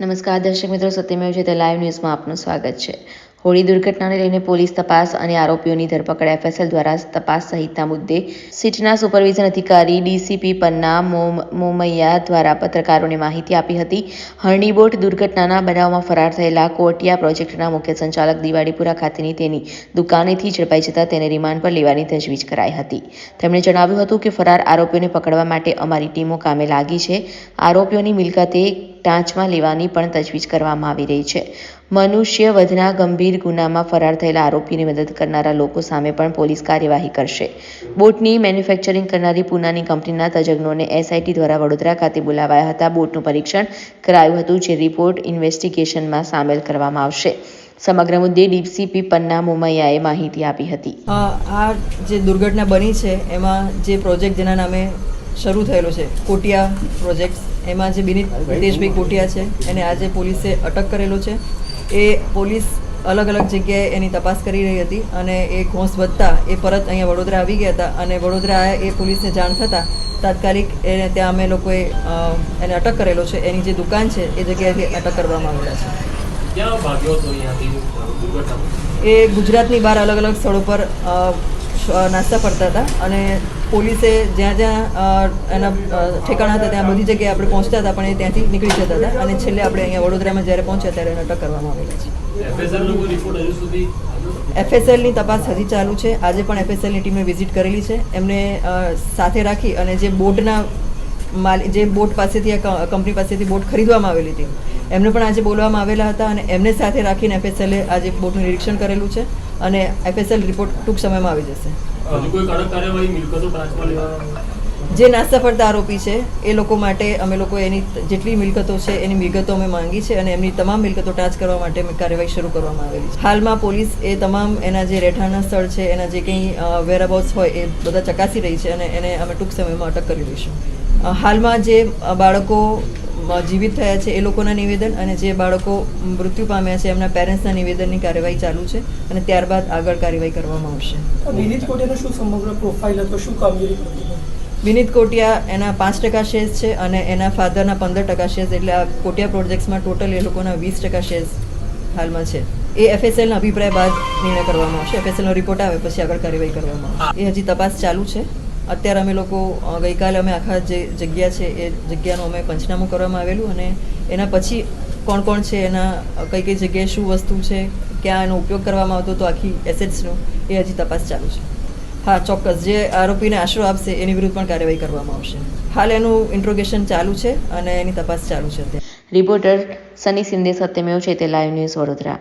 નમસ્કાર, દર્શક મિત્રો, સત્યમેવ છે, તે લાઈવ ન્યૂઝમાં આપનું સ્વાગત છે. હોળી દુર્ઘટનાને લઈને પોલીસ તપાસ અને આરોપીઓની ધરપકડ એફએસએલ દ્વારા તપાસ સહિતના મુદ્દે સીટના સુપરવિઝન અધિકારી ડીસીપી પન્ના મોમ- મોમૈયા દ્વારા પત્રકારોને માહિતી આપી હતી. હરણીબોટ દુર્ઘટનાના બનાવમાં ફરાર થયેલા કોટિયા પ્રોજેક્ટના મુખ્ય સંચાલક દિવાળીપુરા ખાતેની તેની દુકાનેથી ઝડપાઈ જતા તેને રિમાન્ડ પર લેવાની તજવીજ કરાઈ હતી. તેમણે જણાવ્યું હતું કે ફરાર આરોપીઓને પકડવા માટે અમારી ટીમો કામે લાગી છે. આરોપીઓની મિલકતે ટાંચમાં લેવાની પણ તજવીજ કરવામાં આવી રહી છે. મનુષ્ય વધના ગંભીર ગુનામાં ફરાર થયેલા આરોપીની મદદ કરનારા લોકો સામે પણ પોલીસ કાર્યવાહી કરશે. બોટની મેન્યુફેક્ચરિંગ કરનારી પૂનાની કંપનીના તજજ્ઞોને એસઆઈટી દ્વારા વડોદરા ખાતે બોલાવાયા હતા. બોટનું પરીક્ષણ કરાયું હતું, જે રિપોર્ટ ઇન્વેસ્ટિગેશનમાં સામેલ કરવામાં આવશે. સમગ્ર મુદ્દે ડીપસીપી પન્ના મોમૈયાએ માહિતી આપી હતી. આ જે દુર્ઘટના બની છે, એમાં જે પ્રોજેક્ટ જેના નામે શરૂ થયેલો છે, કોટિયા પ્રોજેક્ટ એમાં જે બિનિત હિતેશભાઈ કોટિયા છે એને આજે પોલીસે અટક કરેલો છે. એ પોલીસ અલગ અલગ જગ્યાએ એની તપાસ કરી રહી હતી અને એ ઘોંસ વધતા એ પરત અહીંયા વડોદરા આવી ગયા હતા અને વડોદરા એ પોલીસને જાણ થતાં તાત્કાલિક એને ત્યાં અમે લોકોએ એને અટક કરેલો છે. એની જે દુકાન છે એ જગ્યાએથી અટક કરવામાં આવેલા છે. એ ગુજરાતની બહાર અલગ અલગ સ્થળો પર નાસ્તા ફરતા હતા અને પોલીસે જ્યાં જ્યાં એના ઠેકાણા હતા ત્યાં બધી જગ્યાએ આપણે પહોંચતા હતા પણ એ ત્યાંથી નીકળી જતા હતા અને છેલ્લે આપણે અહીંયા વડોદરામાં જ્યારે પહોંચ્યા ત્યારે એને અટક કરવામાં આવેલા છે? એફએસએલની તપાસ હજી ચાલુ છે આજે પણ એફએસએલની ટીમે વિઝિટ કરેલી છે એમને સાથે રાખી અને જે બોર્ડના માલ જે બોટ પાસેથી આ કંપની પાસેથી બોટ ખરીદવામાં આવેલી હતી એમને પણ આજે બોલવામાં આવેલા હતા અને એમને સાથે રાખીને એફએસએલે આજે બોટનું નિરીક્ષણ કરેલું છે અને એફએસએલ રિપોર્ટ ટૂંક સમયમાં આવી જશે. જે નાસફળતા આરોપી છે એ લોકો માટે અમે લોકો એની જેટલી મિલકતો છે એની વિગતો અમે માંગી છે અને એમની તમામ મિલકતો ટાચ કરવા માટે અમે કાર્યવાહી શરૂ કરવામાં આવેલી છે. હાલમાં પોલીસ એ તમામ એના જે રહેઠાણના સ્થળ છે એના જે કંઈ વેરાબાઉટ્સ હોય એ બધા ચકાસી રહી છે અને એને અમે ટૂંક સમયમાં અટક કરી દઈશું. હાલમાં જે બાળકો જીવિત થયા છે એ લોકોના નિવેદન અને જે બાળકો મૃત્યુ પામ્યા છે એમના પેરેન્ટ્સના નિવેદનની કાર્યવાહી ચાલુ છે અને ત્યારબાદ આગળ કાર્યવાહી કરવામાં આવશે. વિનીત કોટિયાનો શું સમગ્ર પ્રોફાઇલ હતો? શું કામગીરી વિનીત કોટિયા એના પાંચ ટકા શેર્સ છે અને એના ફાધરના પંદર ટકા શેર્સ એટલે આ કોટિયા પ્રોજેક્ટ્સમાં ટોટલ એ લોકોના વીસ ટકા શેર્સ હાલમાં છે. એ એફએસએલના અભિપ્રાય બાદ નિર્ણય કરવામાં આવશે. એફએસએલનો રિપોર્ટ આવે પછી આગળ કાર્યવાહી કરવામાં આવશે. એ હજી તપાસ ચાલુ છે. અત્યારે અમે લોકો ગઈકાલે અમે આખા જે જગ્યા છે, એ જગ્યાનું અમે પંચનામું કરવામાં આવેલું અને એના પછી કોણ કોણ છે, એના કઈ કઈ જગ્યાએ શું વસ્તુ છે, ક્યાં એનો ઉપયોગ કરવામાં આવતો હતો, આખી એસેટ્સનું એ હજી તપાસ ચાલુ છે. હા, ચોક્કસ. જે આરોપીને આશરો આપશે, એની વિરુદ્ધ પણ કાર્યવાહી કરવામાં આવશે. હાલ એનું ઇન્ટ્રોગેશન ચાલુ છે અને એની તપાસ ચાલુ છે રિપોર્ટર સની સિંદે સત્યમેવ છે તે લાઈવ ન્યૂઝ વડોદરા.